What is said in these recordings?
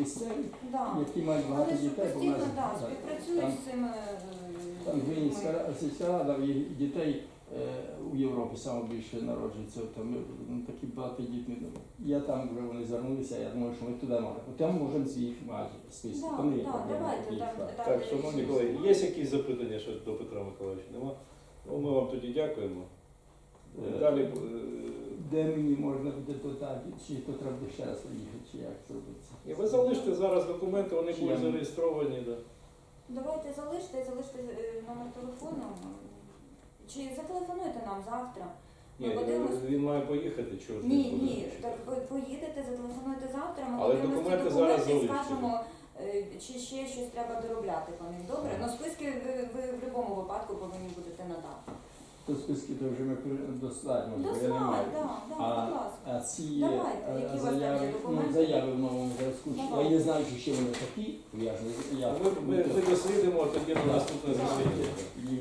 місцеві, Да. які мають багато Вони ж дітей, бо в постійно нас да, так, співпрацюють там- з цими. е, Там людьми. Вінницька сільська рада і дітей е, у Європі саме більше народжується. Там ну, такі багатодітні. ну, Я там вже вони звернулися, я думаю, що ми туди можемо. Там можемо з їх майже списку. Да, Там є да, проблеми давайте, так. там- Так, шановні колеги, є якісь запитання ще до Петра Миколаївича? Нема? Ну, ми вам тоді дякуємо. Е, Далі е, Де мені можна буде додати, чи то треба ще раз приїхати, чи як зробиться? і ви залиште зараз документи, вони Чи будуть я- зареєстровані. Да. Давайте залиште, залиште е, номер телефону. Чи зателефонуйте нам завтра? Ні, подивимось. він має поїхати, чого ж Ні, він буде ні, так ви поїдете, зателефонуйте завтра, ми Але подивимося ці документи зараз документи і залиште. скажемо, е, чи ще щось треба доробляти по них. Добре? Ну списки ви, ви в будь-якому випадку повинні будете надати. То списки то вже ми достатньо, бо я не маю. так, так, А, будь ласка. а ці Давайте, е, які у вас там є заяви, ну, документи? заяви в новому зв'язку, я не знаю, чи ще вони такі, я ж не я, Ми, ми, ми дослідимо тоді на наступне засідання. їх.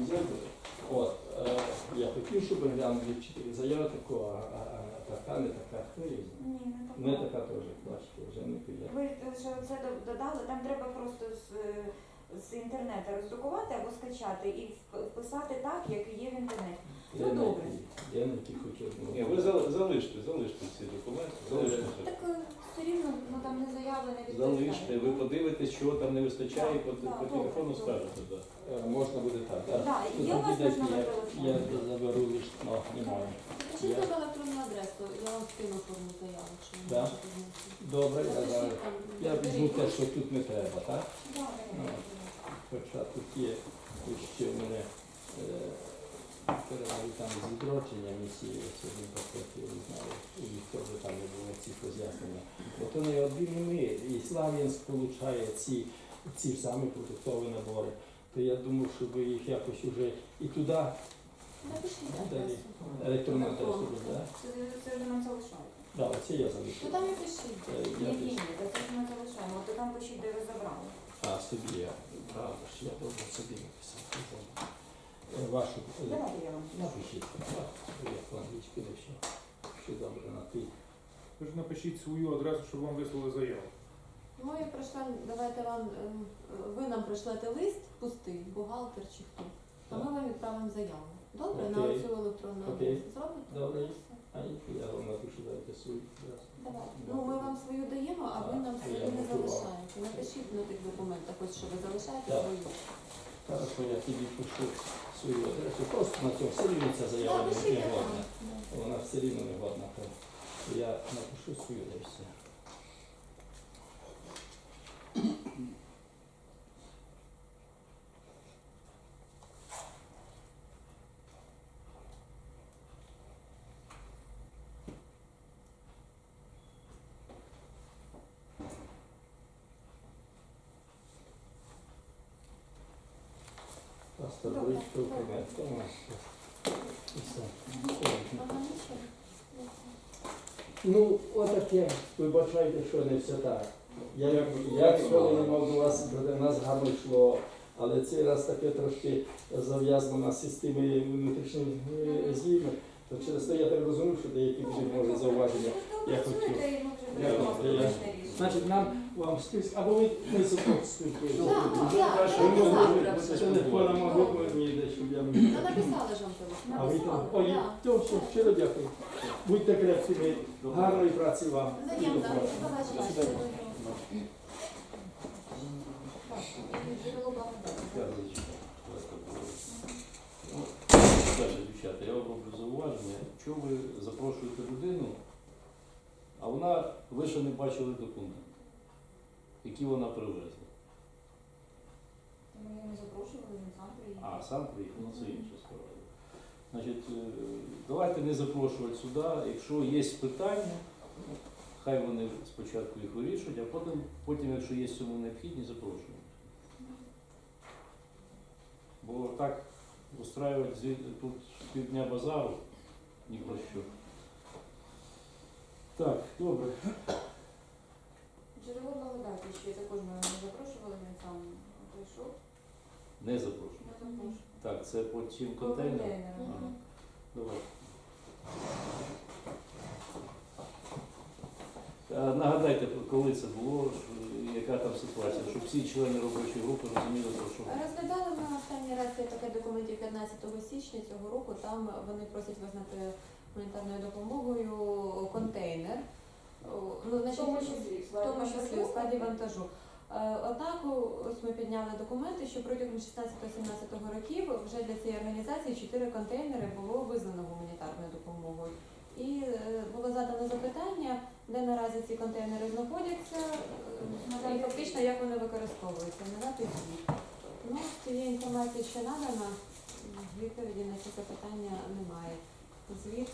От, е, я хотів, щоб глянули чотири заяви такого, а, а, а така, не така, хто знає. Ні, не так. Не така теж, бачите, вже не піде. Ви лише це до- додали, там треба просто з, е, з інтернету роздрукувати або скачати і вписати так, як є в інтернеті. Я Ну, не добре. Я не ті хочу. Ні, ви зал- залиште, залиште ці документи. Залиште. Так е, все рівно ну, там не заяви, не Залиште, ви подивитесь, чого там не вистачає, і по, Так, по телефону добре, скажете. Да. Е, Можна буде так, так? Да, є у вас наш номер я- Я заберу лише, ну, немає. Пишіть на електронну адресу, я вам скину форму заяви, чи ви Да. можете знайти. Добре, я зараз. Там, Я візьму те, що тут не треба, так? Да, Ну, Хоча тут є ще в мене е, передали там з відродження місії, я не знаю, і їх теж там не було цих роз'яснення. От вони один і ми, і Слав'янськ получає ці, ці ж самі продуктові набори. То я думав, щоб їх якось уже і туди Напишіть Далі. адресу. адресу, так? Це, це вже нам залишаєте. Да, оце я залишу. Ну там і пишіть. Ні, ні, ні, це ж ми залишаємо. То там пишіть, де ви забрали. А, собі я, правда ж, я добре собі написав. я забув. Е, Вашу, е, Давайте я вам. напишіть, так, я по-англійськи не все. Все добре на ти. Ви ж напишіть свою адресу, щоб вам вислали заяву. Ми прийшли, давайте вам, е, ви нам пришлете лист, пустий, бухгалтер чи хто, а ми вам відправимо заяву. Добре, на Окей. цю електронну Окей. адресу зробите? Добре. А я вам напишу, дайте свою. адресу. Ну, ми вам свою даємо, а ви нам свою не залишаєте. Напишіть на тих документах, ось що ви залишаєте Так. свою. Хорошо, я тобі пишу свою адресу. Просто на цьому все рівно ця заява не пишіть, не я годна. Вона все рівно не годна. то Я напишу свою і Ага, нічого. Ну, отаке, вибачайте, що не все так. Я як, як не мав до вас, до нас гарно йшло, але цей раз таке трошки зав'язано на системі внутрішніх е, то через те я так розумів, що деякі вже може зауваження. Я працюєте, хотів. Значить, нам вам список, або ви ми супок спілкуємося. Так, так, Телефоном спілкуватися. мені десь, щоб я міг. Написали ж вам. А ви там, ой, Так. то все, щиро дякую. Будьте крепкими, гарної праці вам. Взаємно. Далі, дівчата, я вам роблю зауваження. Чого ви запрошуєте людину, а вона, ви ще не бачили документи, які вона привезла. Я не запрошувала, він сам приїхав. А, сам приїхав, ну це інша справа. Значить, е, давайте не запрошувати сюди. Якщо є питання, хай вони спочатку їх вирішують, а потім, потім якщо є цьому необхідність, запрошуємо. Бо так устраювати тут півдня базару ні про що. Так, добре. Джерело благодаті ще також ми не запрошували, він сам прийшов. Не запрошував. Так, це по цим контейнерам. Контейнером. Мгм. Давай. Е, Нагадайте, коли це було, що там ситуація, щоб всі члени робочої групи розуміли, про що. Розглядали ми останній раз цей пакет документів 15 січня цього року. Там вони просять визнати гуманітарною допомогою контейнер. Ну, В значить, тому числі в складі вантажу. Е, Однак ось ми підняли документи, що протягом 16-17 років вже для цієї організації чотири контейнери було визнано гуманітарною допомогою. І е, було задано запитання, де наразі ці контейнери знаходяться, е, і фактично як вони використовуються, надати звіт. Ну, цієї інформації, що надана, відповіді на ці запитання немає. Звіт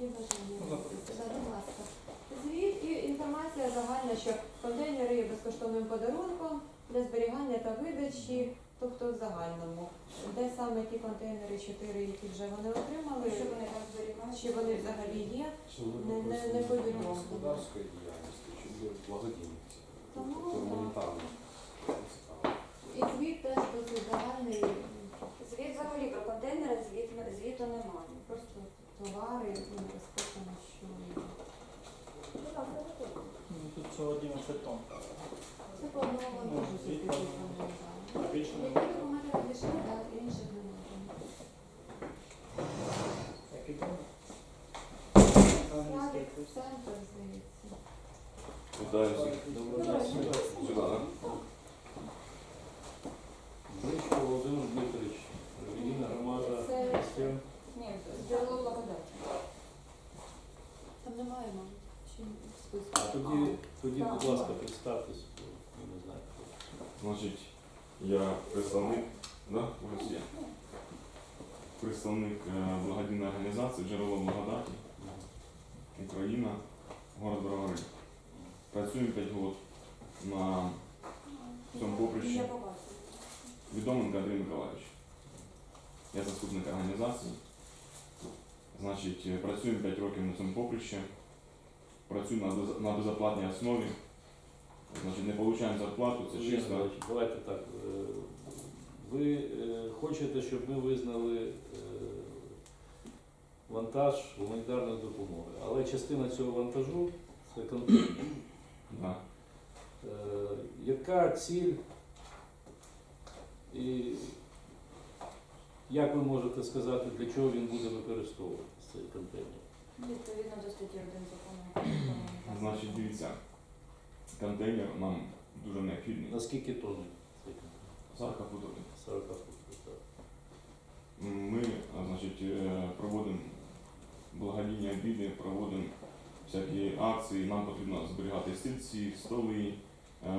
є бажання. Будь ласка. Звіт і інформація загальна, що контейнери є безкоштовним подарунком для зберігання та видачі, тобто в загальному. Де саме ті контейнери, чотири, які вже вони отримали, Що вони там зберігають? чи вони взагалі є, Не- не- не повідомлено. господарської діяльності, чи для благодійності? Тому, Тобто гуманітарно. І звіт теж досить загальний, Звіт взагалі про контейнери звіт, звіту немає. просто товари, ну, розписано, що Ну, Тут всього 11 тонн. це Ну, так. А більше немає. Який тонн? Англійський курс. Вітаю Доброго дня. Сюди, так? Володимир Дмитрович, релігійна громада. Це- Християн. тоді, тоді, Так. будь ласка, представтесь, бо я не знаю. хто. Значить, я представник, да, ось є. Представник е, благодійної організації Джерело благодаті, Україна, город Бровари. Працюємо 5 років на цьому поприщі. Я побачила. Відоменко Андрій Миколаївич. Я заступник організації. Значить, е, працюємо 5 років на цьому поприщі. Працюємо на, без- на безоплатній основі. Значить, не отримуємо зарплату, це Сергій чисто. Давайте так. е, Ви е, хочете, щоб ми визнали е, вантаж гуманітарної допомоги, але частина цього вантажу це контейнер. Да. Е, Яка ціль і як ви можете сказати, для чого він буде використовуватися цей контейнер? Відповідно до статті 1 закону. Значить, дивіться, контейнер нам дуже необхідний. Наскільки тонн цей контейнер? 40 футовий. 40 футів. так. Ми, а, значить, е, проводимо благодійні обіди, проводимо всякі акції. Нам потрібно зберігати стільці, столи. Е,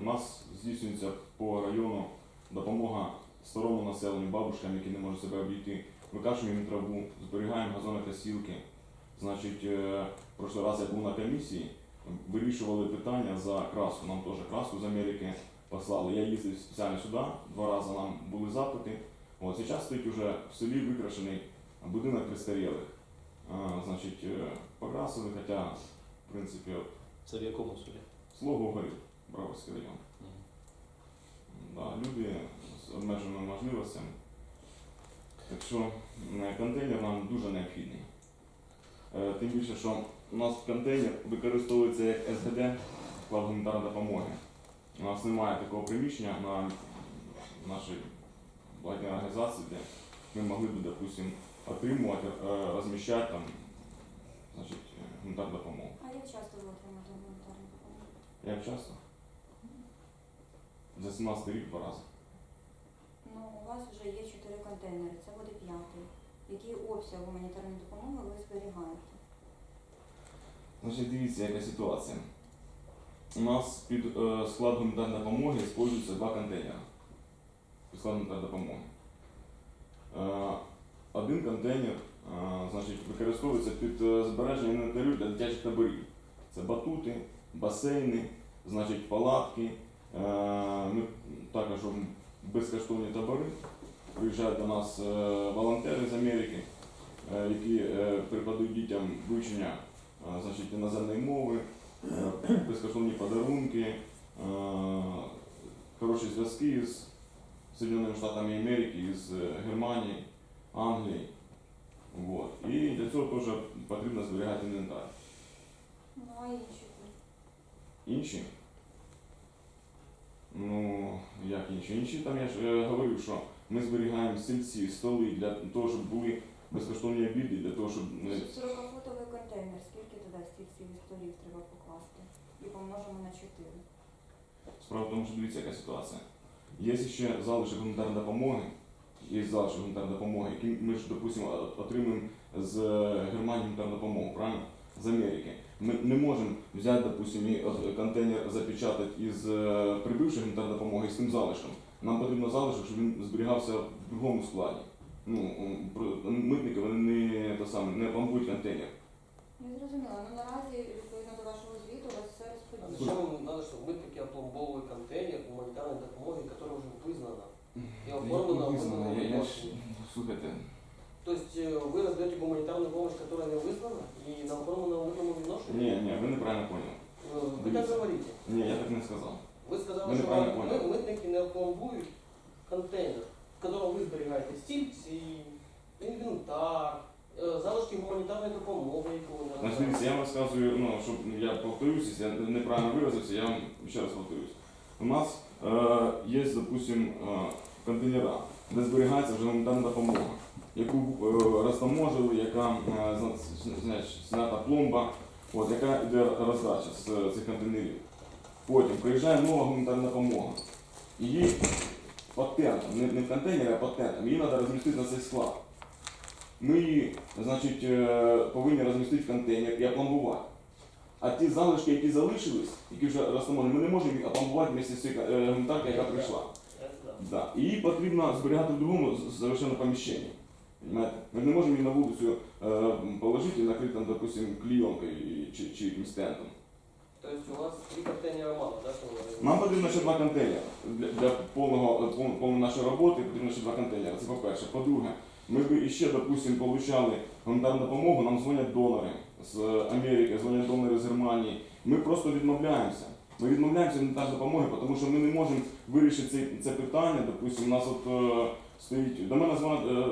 У нас здійснюється по району допомога старому населенню, бабушкам, які не можуть себе обійти. Викашуємо їм траву, зберігаємо газонокосілки. Значить, е, в прошлий раз я був на комісії, вирішували питання за краску. Нам теж краску з Америки послали. Я їздив спеціально сюди, два рази нам були запити. От зараз стоїть уже в селі викрашений будинок престарілих. Значить, е, покрасили, хоча, в принципі, от, Це в якому селі? Слугу горів, Броварський район. Да, люди з обмеженими можливостями. Так що е, контейнер нам дуже необхідний. Е, Тим більше, що у нас контейнер використовується як СГД склад гуманітарної допомоги. У нас немає такого приміщення на нашій благодійній організації, де ми могли б, допустим, отримувати, е, розміщати там, значить, гуманітарну допомогу. А як часто ви отримаєте гуманітарну допомогу? Як часто? За 17 рік два рази. Ну, у вас вже є чотири контейнери, це буде п'ятий. Який обсяг гуманітарної допомоги ви зберігаєте? Значить, дивіться, яка ситуація. У нас під е, склад гуманітарної допомоги використовуються два контейнери. Під склад гуманітарної допомоги. Е, один контейнер е, значить, використовується під е, збереження інвентарю для дитячих таборів. Це батути, басейни, значить, палатки. Е, також безкоштовні табори. Приїжджають до нас е, волонтери з Америки, е, які е, преподуть дітям вивчення значить, іноземної мови, безкоштовні подарунки, хороші зв'язки з Соединеними Штатами Америки, з Германії, Англії. Вот. І для цього теж потрібно зберігати інвентар. Ну, а інші? Інші. Ну, як інші. Інші там я ж говорив, що ми зберігаємо стільці, столи для того, щоб були безкоштовні обіди, для того, щоб е, 40-футовий контейнер, скільки туди стільців і столів треба покласти? І помножимо на 4. Справа в тому, що дивіться, яка ситуація. Є ще залишок гуманітарної допомоги, є залишок гуманітарної допомоги, який ми ж, допустимо, отримуємо з е, Германії гуманітарну допомогу, правильно? З Америки. Ми не можемо взяти, допустимо, і контейнер запечатати із е, прибившої гуманітарної допомоги і з тим залишком. Нам потрібно залишок, щоб він зберігався в другому складі. Ну, м, про- митники вони не, те саме, не пломбують контейнер. Я зрозуміла. Ну наразі, відповідно до вашого звіту, у вас все А розподілено. зачем им надо, чтобы мы таки опломбовывали контейнер гуманитарной допомоги, которая уже признана и оформлена в Визнано, я, я ж, відношенні? слухайте, То есть э, зберігаєте стільці, інвентар, е, залишки гуманітарної допомоги, яку ви Значить, надаєте. дивіться, я вам розказую, ну, щоб я повторюсь, якщо я неправильно виразився, я вам ще раз повторюсь. У нас е, є, допустим, е, контейнера, де зберігається вже гуманітарна допомога, яку е, розтаможили, яка е, зна- з- знаєш, знята пломба, от, яка йде роздача з е, цих контейнерів. Потім приїжджає нова гуманітарна допомога. Її патентом, не, не в контейнері, а патентом, її треба розмістити на цей склад. Ми її, значить, е, повинні розмістити в контейнер і опломбувати. А ті залишки, які залишились, які вже розтаможені, ми не можемо їх опломбувати вместе з цією е, гуманітаркою, яка прийшла. Да. І її потрібно зберігати в другому з- совершенно поміщенні. Понимаете? Ми не можемо її на вулицю е, положити і накрити, там, допустим, клейонкою чи, чи якимсь тентом. То есть у вас три контейнера мало, ви Нам потрібно ще два контейнери. Для, для повного, пов- повної нашої роботи потрібно ще два контейнери. Це по-перше. По-друге, ми б іще, допустим, получали гуманітарну допомогу, нам дзвонять донори з Америки, дзвонять донори з Германії. Ми просто відмовляємося. Ми відмовляємося від гуманітарної допомоги, тому що ми не можемо вирішити це, це питання. Допустим, у нас от е, стоїть. До мене дзвонить е,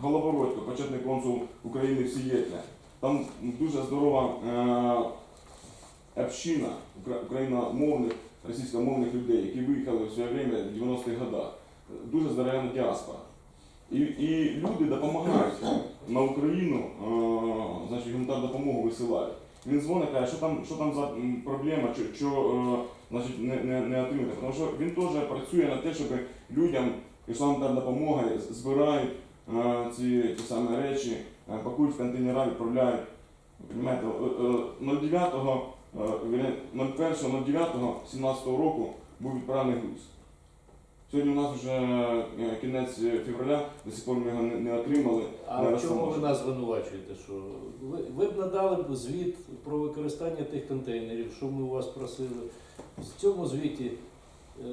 Голобородько, почетний консул України в Сієтлі. Там дуже здорова е, община укра- україномовних, російськомовних людей, які виїхали в своє время в 90-х годах. Дуже здоровенна діаспора. І, і люди допомагають на Україну, е, значить, гуманітарну допомогу висилають. Він дзвонить, каже, що там, що там за проблема, що, що е, значить, не, не, не отримати. Тому що він теж працює на те, щоб людям пішла гуманітарна допомога, збирають е, ці, ті самі речі, е, пакують в контейнера, відправляють. Понимаєте, е, е, 09 01.09.17 року був відправлений груз. Сьогодні у нас вже е, кінець февраля, до сих пор ми його не, отримали. А в чому ви нас звинувачуєте? Що ви, ви б надали б звіт про використання тих контейнерів, що ми у вас просили. В цьому звіті е,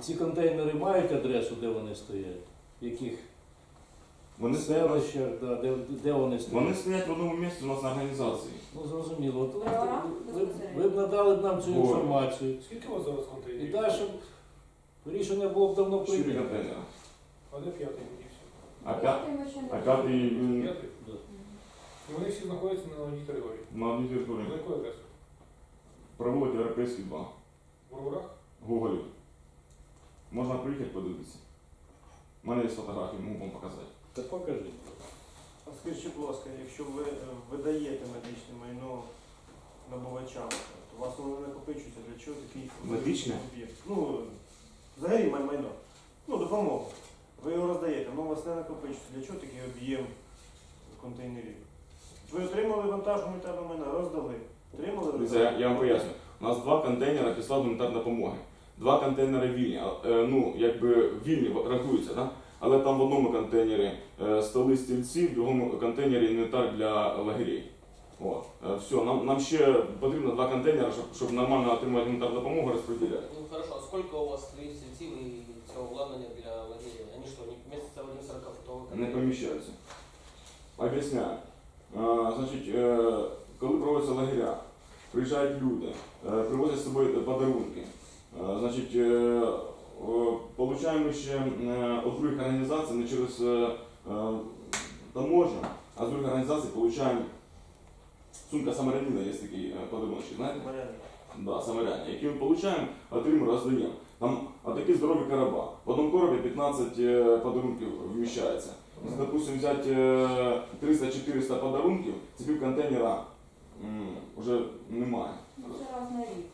ці контейнери мають адресу, де вони стоять? Яких Вони стоять, селищах, да, де, де вони стоять? вони стоять в одному місці у нас на організації. Ну зрозуміло. От ви, ви, ви, б надали б нам цю Ой. інформацію. Скільки у вас зараз І контейнерів? далі рішення було б давно Чотири прийнято. контейнери. А де п'ятий будівся? А, п'ят, а п'ятий він П'ятий? І вони всі знаходяться на одній території. на одній території. За якою адресою? Проводять європейські два. В Роврах? Гоголів. Можна приїхати подивитися. У мене є фотографії, можу вам показати. Та покажіть. А скажіть, будь ласка, якщо ви е, видаєте медичне майно набувачам, то у вас воно не накопичується, для чого такий Медичне? об'єкт? Ну, взагалі май- майно. Ну, допомогу. Ви його роздаєте, але у вас не накопичується. Для чого такий об'єм контейнерів? Ви отримали вантаж гуманітарного майна, роздали. Отримали Дивіться, я, я вам поясню. У нас два контейнери після гуманітарної допомоги. Два контейнери вільні. а, е, Ну, якби вільні в- рахуються, да? Але там в одному контейнері е, столи стільці, в другому контейнері інвентар для лагерей. От. Е, Все, нам, нам ще потрібно два контейнери, щоб, щоб нормально отримати гуманітарну допомогу, розподіляти. Ну хорошо, а сколько у вас стоїть стільців і цього обладнання для лагеря? Они що, не вмістяться в один 40 футовий Не контейнер? поміщаються. Об'ясняю. Е, Значить, е, коли проводяться лагеря, приїжджають люди, е, привозять з собою подарунки. Е, Значить, е, о, получаємо ще е, от других організацій не через е, е, таможню, а з других організацій получаємо сумка самарянина, є такий е, подарунок, знаєте? Да, реальні, які ми отримуємо, отримуємо, роздаємо. Там отакі здорові короба. В одному коробі 15 е, подарунків вміщається. Якщо, допустим, взяти е, 300-400 подарунків, це пів контейнера вже немає. Ну, Це раз на рік.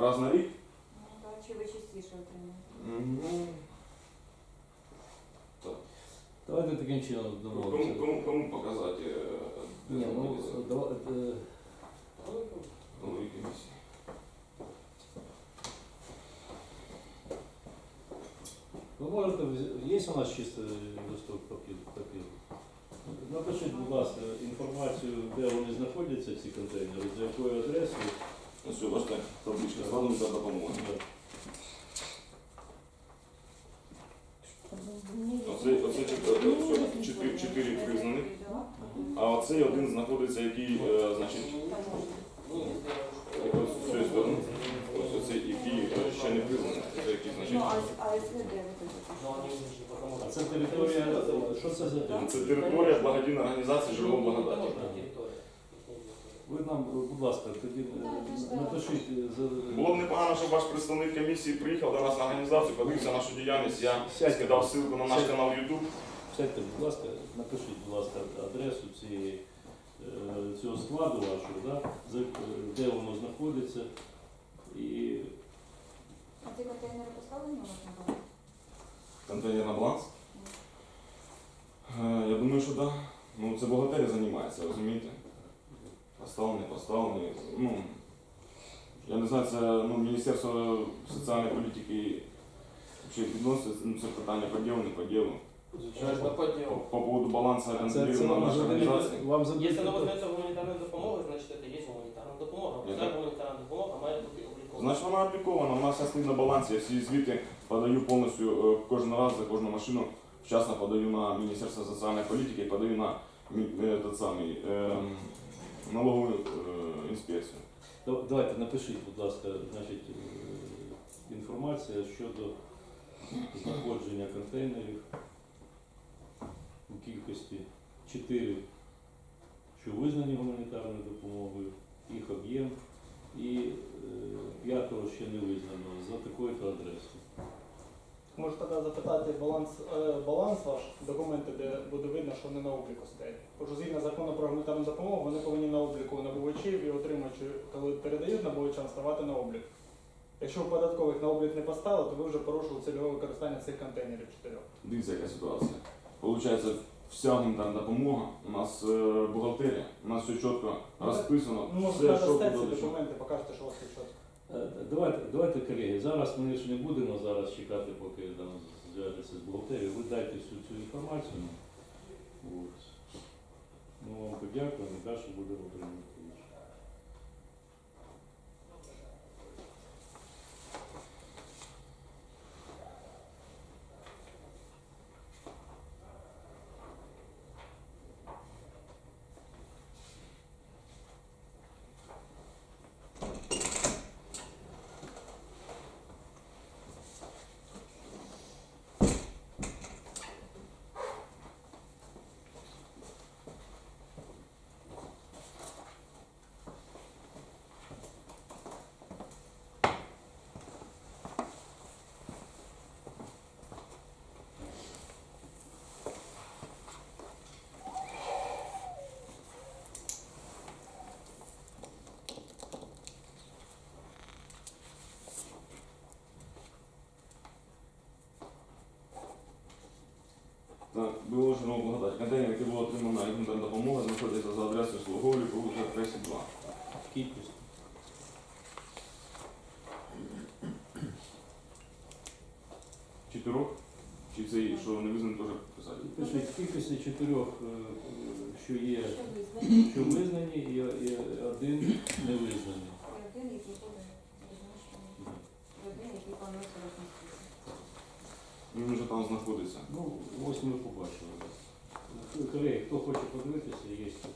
Раз на рік. Ну, так, чи ви частіше отримуєте? Ну, Давайте таким чином кому, домовимося. кому, кому показати е, Ні, ну, знаходиться давай, е, голові комісії? Ви можете, вз- є у нас чистий листок папір? папір? Напишіть, будь ласка, інформацію, де вони знаходяться, ці контейнери, за якою адресою. Ну, все, бачите, табличка, слава за допомогу. Оце, оце чотири, оце чотири, чотири признаних, а оцей один знаходиться, який, е, значить, Ну, ось з цієї сторони. Ось оцей, який е, ще не признаний, це який, Ну, а, а тут Ну, А це територія, що це за територія? це територія благодійної організації «Житло благодаті». Ви нам, будь ласка, тоді е, напишіть е, за... Було б непогано, щоб ваш представник комісії приїхав до нас на організацію, подивився нашу діяльність. Я скидав ссылку на наш канал YouTube. Сядьте, будь ласка, напишіть, будь ласка, адресу цієї, е, цього складу вашого, да? за- е, де воно знаходиться. І А ці контейнери поставлені у вас на баланс? Контейнер на баланс. Е, Я думаю, що так. Да. Ну, це бухгалтерія займається, розумієте? Поставлений, поставлений. Ну, я не знаю, це ну, Міністерство соціальної політики чи відноситься ну, це питання по ділу, не по ділу. Звичайно, по По, по поводу балансу це, це вам наша задають, організація. вам задають Если она питання. возьмется гуманитарная допомога, значит это есть гуманитарная допомога. Я Вся гуманитарная допомога має бути облікована. Значить, вона облікована, вона вся стоїть на балансі. Я всі звіти подаю повністю е, кожен раз за кожну машину. Вчасно подаю на Міністерство соціальної політики, подаю на мі- е, тот самий, е, налогову е, інспекцію. Да- Давайте напишіть, будь ласка, значить, е, інформація щодо знаходження контейнерів у кількості 4, що визнані гуманітарною допомогою, їх об'єм, і е, п'ятого ще не визнано за такою-то адресою. Може тоді запитати баланс, е, баланс ваш, документи, де буде видно, що вони на обліку стоять. Бо згідно закону про гуманітарну допомогу, вони повинні на обліку набувачів і отримувачі, коли передають набувачам, ставати на облік. Якщо в податкових на облік не поставили, то ви вже порушили цільове використання цих контейнерів чотирьох. Дивіться, яка ситуація. Получається, вся гуманітарна допомога, у нас е, бухгалтерія, у нас все чітко розписано, Ну, все, треба що буде. до чого. документи, покажете, що у вас тут чітко. Е, Давайте, давайте, колеги, зараз ми ж не будемо зараз чекати, поки там зв'яжеться з бухгалтерією. Ви дайте всю цю інформацію. От. Ми вам подякуємо, далі будемо приймати було ж благодать. Контейнер, який було отримано гуманітарна допомога, знаходиться за адресою Слуговлі, вулиця 32. Кількість. Чотирьох? Чи цей, що не визнаний, теж писати? Пишіть в кількості чотирьох, е, що є, Що визнані? що визнані, і, і один не визнаний. знаходиться? Ну, ось ми побачили. Е, колеги, хто хоче подивитися, є тут.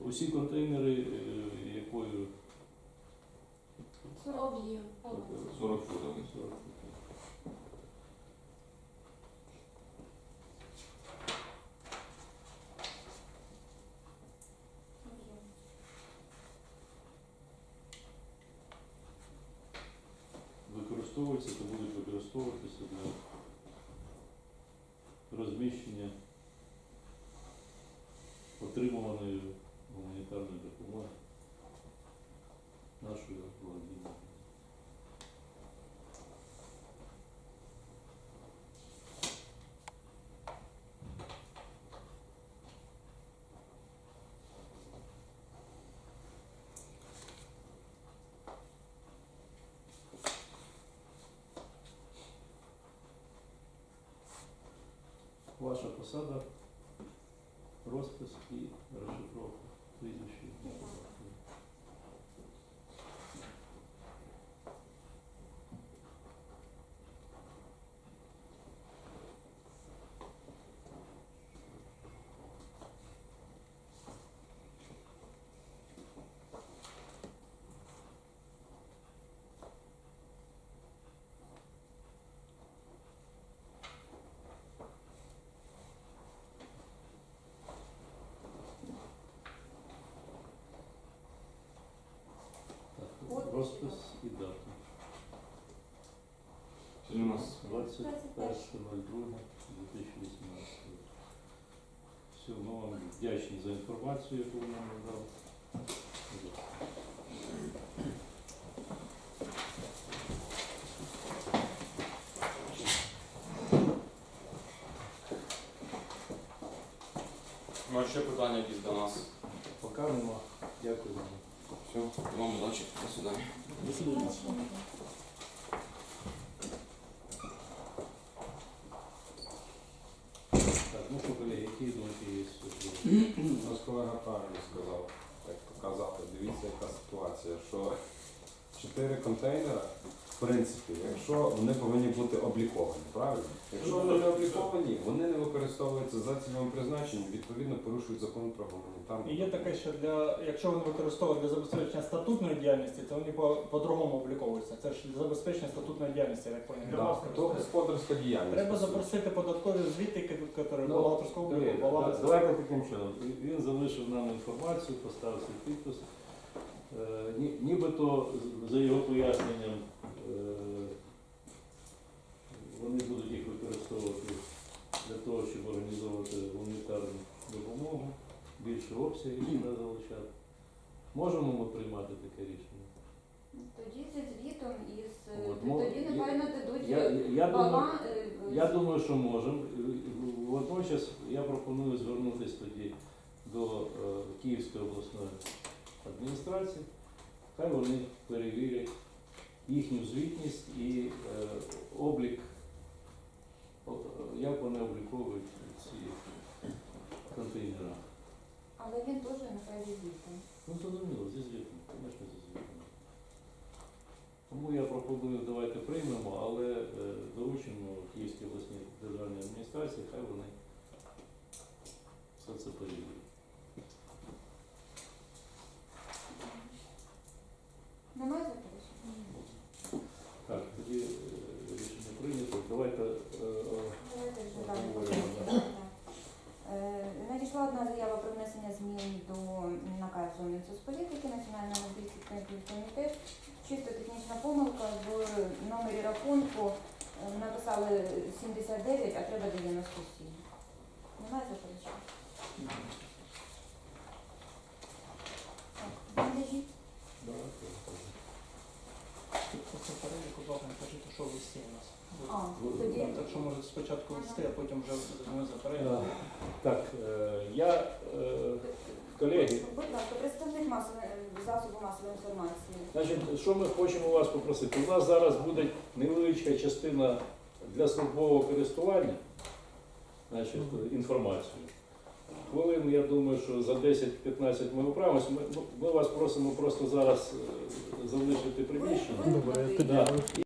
Усі контейнери е, використовуються, то будуть використовуватися для розміщення отримуваної гуманітарної допомоги нашої благодійної. Ваша посада, розпис і розшифровка прізвище. Розпис і дата. Сьогодні у нас 21.02.2018. Все, ми вам вдячні за інформацію, яку ви нам надали. Ну, а ще питання якісь до нас. Поки нема. Дякую вам. Все, вам удачі. До свидання. Так, ну що, колеги, які думки є? У нас колега правильно сказав, як показати, дивіться, яка ситуація, що чотири контейнера, в принципі, якщо вони повинні бути обліковані, правильно? Якщо вони не обліковані, вони не використовуються за цільовим призначенням, відповідно порушують закон про гуманітарну. І є таке, що для якщо вони використовують для забезпечення статутної діяльності, то вони по- по-другому обліковуються. Це ж для забезпечення статутної діяльності, як поняв. Да, то господарська діяльність. Треба запросити податкові звіти, які Ну, бухгалтерського обліку, Давайте таким чином. Він залишив нам інформацію, поставив свій підпис. Е, ні- Нібито за його поясненням е, вони будуть їх використовувати для того, щоб організовувати гуманітарну допомогу, більше обсягів сюди залучати. Можемо ми приймати таке рішення? Тоді зі звітом із От, мо- тоді напевно дадуть Я, я, думаю, баланс. е, я думаю, що можемо. Водночас я пропоную звернутися тоді до е, Київської обласної адміністрації. Хай вони перевірять їхню звітність і е, облік, як вони обліковують ці контейнери. Але він теж нехай звітом. Ну, зрозуміло, зі звітом, звісно, зі звітом. Тому я пропоную, давайте приймемо, але е, доручимо Київській обласній державній адміністрації, хай вони все це перевірять. Немає заперечень? Так, тоді е, рішення прийнято. Давайте е, е, Давайте. Так. Е, Надійшла одна заява про внесення змін до наказу Мінсоцполітики Національного мобільний комітет. Чисто технічна помилка в номері рахунку е, написали 79, а треба 97. Немає заперечень? Так, бандажі. Давайте. Це перелік, будь ласка, кажіть, що в листі у нас. А, тоді Так що може спочатку листи, а потім вже ми за Е. Так, е, я, е, колеги, Будь ласка, представник масової засобу масової інформації. Значить, що ми хочемо вас попросити? У нас зараз буде невеличка частина для службового користування, значить, інформацію. Хвилин, я думаю, що за 10-15 ми управимося. Ми, ми вас просимо просто зараз е, залишити приміщення. Да.